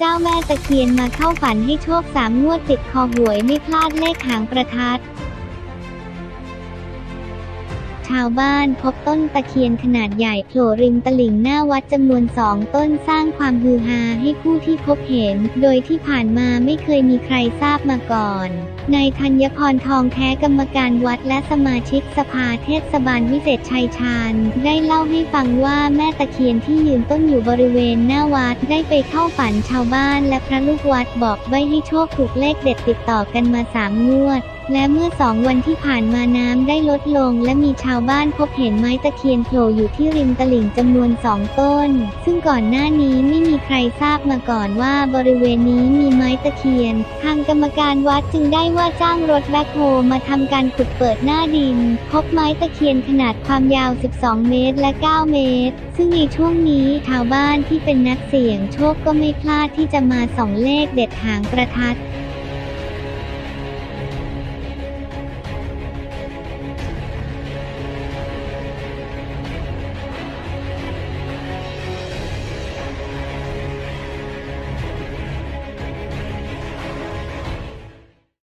เจ้าแม่ตะเคียนมาเข้าฝันให้โชคสามงวดติดคอหวยไม่พลาดเลขหางประทัด ชาวบ้านพบต้นตะเคียนขนาดใหญ่โผล่ริมตลิ่งหน้าวัดจำนวนสองต้นสร้างความฮือฮาให้ผู้ที่พบเห็น โดยที่ผ่านมาไม่เคยมีใครทราบมาก่อนนายธัญพรทองแท้กรรมการวัดและสมาชิกสภาเทศบาลวิเศษชัยชาญ ได้เล่าให้ฟังว่าแม่ตะเคียนที่ยืนต้นอยู่บริเวณหน้าวัดได้ไปเข้าฝันชาวบ้านและพระลูกวัดบอกไว้ให้โชคถูกเลขเด็ดติดต่อกันมาสามงวด และเมื่อสองวันที่ผ่านมาน้ำได้ลดลง และมีชาวบ้านพบเห็นไม้ตะเคียนโผล่อยู่ที่ริมตลิ่งจำนวนสองต้น ซึ่งก่อนหน้านี้ไม่มีใครทราบมาก่อนว่าบริเวณนี้มีไม้ตะเคียน ทางกรรมการวัดจึงได้ว่าจ้างรถแบ็คโฮมาทำการขุดเปิดหน้าดิน พบไม้ตะเคียนขนาดความยาว 12 เมตรและ 9 เมตร ซึ่งในช่วงนี้ชาวบ้านที่เป็นนักเสี่ยงโชคก็ไม่พลาดที่จะมาส่องเลขเด็ดหางประทัด